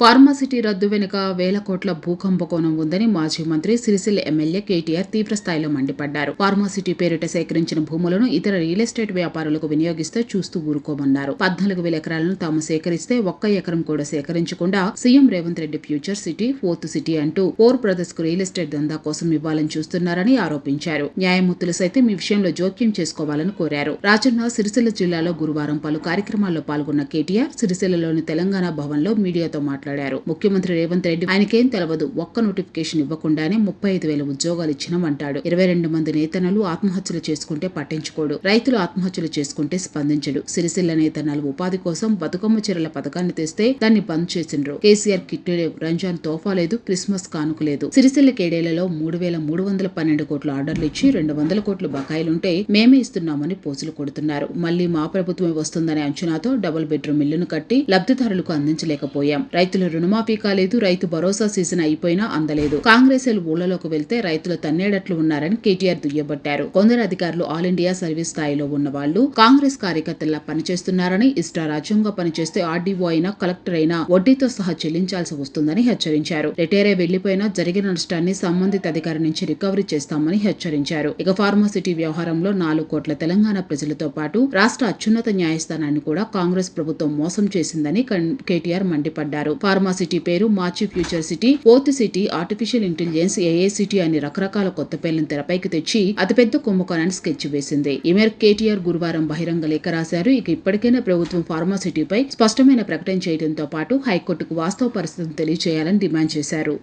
Pharma city రద్దు వెనుక వేల కోట్ల భూకంపకోణం ఉందని మాజీ మంత్రి సిరిసిల్ల ఎమ్మెల్యే కేటీఆర్ తీవ్ర స్థాయిలో మండిపడ్డారు. ఫార్మాసిటీ పేరిట సేకరించిన భూములను ఇతర రియల్ ఎస్టేట్ వ్యాపారులకు వినియోగిస్తే చూస్తూ ఊరుకోమన్నారు. పద్నాలుగు వేల ఎకరాలను తాము సేకరిస్తే ఒక్క ఎకరం కూడా సేకరించకుండా CM Revanth Reddy future city fourth city అంటూ ఫోర్ బ్రదర్స్కు రియల్ ఎస్టేట్ దందా కోసం ఇవ్వాలని చూస్తున్నారని ఆరోపించారు. న్యాయమూర్తులు సైతం ఈ విషయంలో జోక్యం చేసుకోవాలని కోరారు. రాజన్న సిరిసిల్ల జిల్లాలో గురువారం పలు కార్యక్రమాల్లో పాల్గొన్న కేటీఆర్ సిరిసిల్లలోని తెలంగాణ భవన్లో మీడియాతో మాట్లాడారు. ముఖ్యమంత్రి రేవంత్ రెడ్డి ఆయనకేం తెలవదు. ఒక్క నోటిఫికేషన్ ఇవ్వకుండానే ముప్పై ఐదు వేల ఉద్యోగాలు ఇచ్చినామంటాడు. ఇరవై రెండు మంది నేతనలు ఆత్మహత్యలు చేసుకుంటే పట్టించుకోడు. రైతులు ఆత్మహత్యలు చేసుకుంటే స్పందించడు. సిరిసిల్ల నేతనాలు ఉపాధి కోసం బతుకమ్మ చీరల పథకాన్ని తెస్తే దాన్ని బంద్ చేసిండ్రు. కేసీఆర్ కిట్ లేవు. రంజాన్ తోఫా లేదు. క్రిస్మస్ కానుక లేదు. సిరిసిల్ల కేడేలలో మూడు వేల మూడు వందల పన్నెండు కోట్ల ఆర్డర్లు ఇచ్చి రెండు వందల కోట్లు బకాయిలుంటే మేమే ఇస్తున్నామని పోజులు కొడుతున్నారు. మళ్ళీ మా ప్రభుత్వమే వస్తుందనే అంచనాతో డబుల్ బెడ్రూమ్ ఇల్లును కట్టి లబ్ధిదారులకు అందించలేకపోయాం. రైతు రైతుల రుణమాఫీ కాలేదు రైతు భరోసా సీజన్ అయిపోయినా అందలేదు. కాంగ్రెస్ ఊళ్ళలోకి వెళ్తే రైతులు తన్నేడట్లు ఉన్నారని కేటీఆర్ దుయ్యబట్టారు. కొందరు అధికారులు ఆల్ ఇండియా సర్వీస్ స్థాయిలో ఉన్న వాళ్ళు కాంగ్రెస్ కార్యకర్తల్లా పనిచేస్తున్నారని ఇష్టారాజ్యంగా పనిచేస్తే ఆర్డీఓ అయినా కలెక్టర్ అయినా వడ్డీతో సహా చెల్లించాల్సి వస్తుందని హెచ్చరించారు. రిటైర్ అయి వెళ్ళిపోయినా జరిగిన నష్టాన్ని సంబంధిత అధికారి నుంచి రికవరీ చేస్తామని హెచ్చరించారు. ఇక ఫార్మాసిటీ వ్యవహారంలో నాలుగు కోట్ల తెలంగాణ ప్రజలతో పాటు రాష్ట్ర అత్యున్నత న్యాయస్థానాన్ని కూడా కాంగ్రెస్ ప్రభుత్వం మోసం చేసిందని కేటీఆర్ మండిపడ్డారు. ఫార్మాసిటీ పేరు మార్చి future city. Fourth city artificial intelligence AI city అని రకరకాల కొత్త పేర్లను తెరపైకి తెచ్చి అతిపెద్ద కుంభకోణాన్ని స్కెచ్ వేసింది. ఈ మేరకు కేటీఆర్ గురువారం బహిరంగ లేఖ రాశారు. ఇక ఇప్పటికైనా ప్రభుత్వం ఫార్మాసిటీపై స్పష్టమైన ప్రకటన చేయడంతో పాటు హైకోర్టుకు వాస్తవ పరిస్థితిని తెలియజేయాలని డిమాండ్ చేశారు.